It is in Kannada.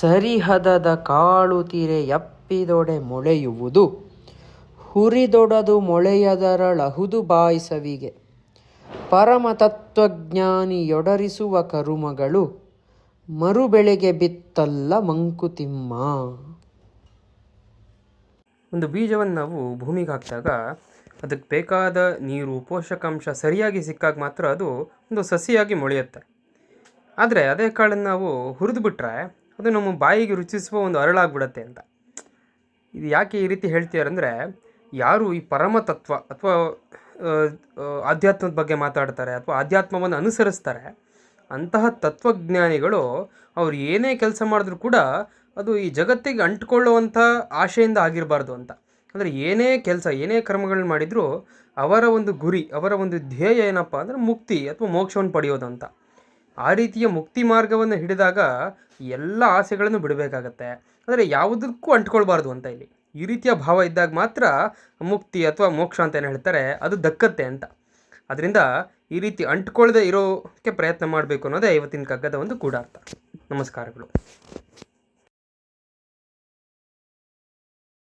ಸರಿಹದದ ಕಾಳು ತೀರೆ ಎಪ್ಪಿದೊಡೆ ಮೊಳೆಯುವುದು ಹುರಿದೊಡದು ಮೊಳೆಯದರಳಹುದು ಬಾಯಿಸವಿಗೆ. ಪರಮತತ್ವಜ್ಞಾನಿಯೊಡರಿಸುವ ಕರುಮಗಳು ಮರುಬೆಳೆಗೆ ಬಿತ್ತಲ್ಲ ಮಂಕುತಿಮ್ಮ. ಒಂದು ಬೀಜವನ್ನು ನಾವು ಭೂಮಿಗೆ ಹಾಕಿದಾಗ ಅದಕ್ಕೆ ಬೇಕಾದ ನೀರು, ಪೋಷಕಾಂಶ ಸರಿಯಾಗಿ ಸಿಕ್ಕಾಗ ಮಾತ್ರ ಅದು ಒಂದು ಸಸಿಯಾಗಿ ಮೊಳೆಯುತ್ತೆ. ಆದರೆ ಅದೇ ಕಾಳನ್ನು ನಾವು ಹುರಿದು ಬಿಟ್ಟರೆ ಅದು ನಮ್ಮ ಬಾಯಿಗೆ ರುಚಿಸುವ ಒಂದು ಅರಳಾಗ್ಬಿಡತ್ತೆ ಅಂತ. ಇದು ಯಾಕೆ ಈ ರೀತಿ ಹೇಳ್ತೀರಂದರೆ ಯಾರು ಈ ಪರಮ ತತ್ವ ಅಥವಾ ಆಧ್ಯಾತ್ಮದ ಬಗ್ಗೆ ಮಾತಾಡ್ತಾರೆ ಅಥವಾ ಆಧ್ಯಾತ್ಮವನ್ನು ಅನುಸರಿಸ್ತಾರೆ ಅಂತಹ ತತ್ವಜ್ಞಾನಿಗಳು ಅವ್ರು ಏನೇ ಕೆಲಸ ಮಾಡಿದ್ರು ಕೂಡ ಅದು ಈ ಜಗತ್ತಿಗೆ ಅಂಟ್ಕೊಳ್ಳುವಂಥ ಆಶೆಯಿಂದ ಆಗಿರಬಾರ್ದು ಅಂತ. ಅಂದರೆ ಏನೇ ಕೆಲಸ, ಏನೇ ಕ್ರಮಗಳನ್ನ ಮಾಡಿದರೂ ಅವರ ಒಂದು ಗುರಿ, ಅವರ ಒಂದು ಧ್ಯೇಯ ಏನಪ್ಪ ಅಂದರೆ ಮುಕ್ತಿ ಅಥವಾ ಮೋಕ್ಷವನ್ನು ಪಡೆಯೋದು ಅಂತ. ಆ ರೀತಿಯ ಮುಕ್ತಿ ಮಾರ್ಗವನ್ನು ಹಿಡಿದಾಗ ಎಲ್ಲ ಆಸೆಗಳನ್ನು ಬಿಡಬೇಕಾಗತ್ತೆ. ಅಂದರೆ ಯಾವುದಕ್ಕೂ ಅಂಟ್ಕೊಳ್ಬಾರ್ದು ಅಂತ ಇಲ್ಲಿ. ಈ ರೀತಿಯ ಭಾವ ಇದ್ದಾಗ ಮಾತ್ರ ಮುಕ್ತಿ ಅಥವಾ ಮೋಕ್ಷ ಅಂತ ಏನು ಹೇಳ್ತಾರೆ, ಅದು ದಕ್ಕತ್ತೆ ಅಂತ. ಅದರಿಂದ ಈ ರೀತಿ ಅಂಟ್ಕೊಳ್ಳದೆ ಇರೋಕ್ಕೆ ಪ್ರಯತ್ನ ಮಾಡಬೇಕು ಅನ್ನೋದೇ ಇವತ್ತಿನ ಕಗ್ಗದ ಒಂದು ಗೂಢಾರ್ಥ ನಮಸ್ಕಾರಗಳು.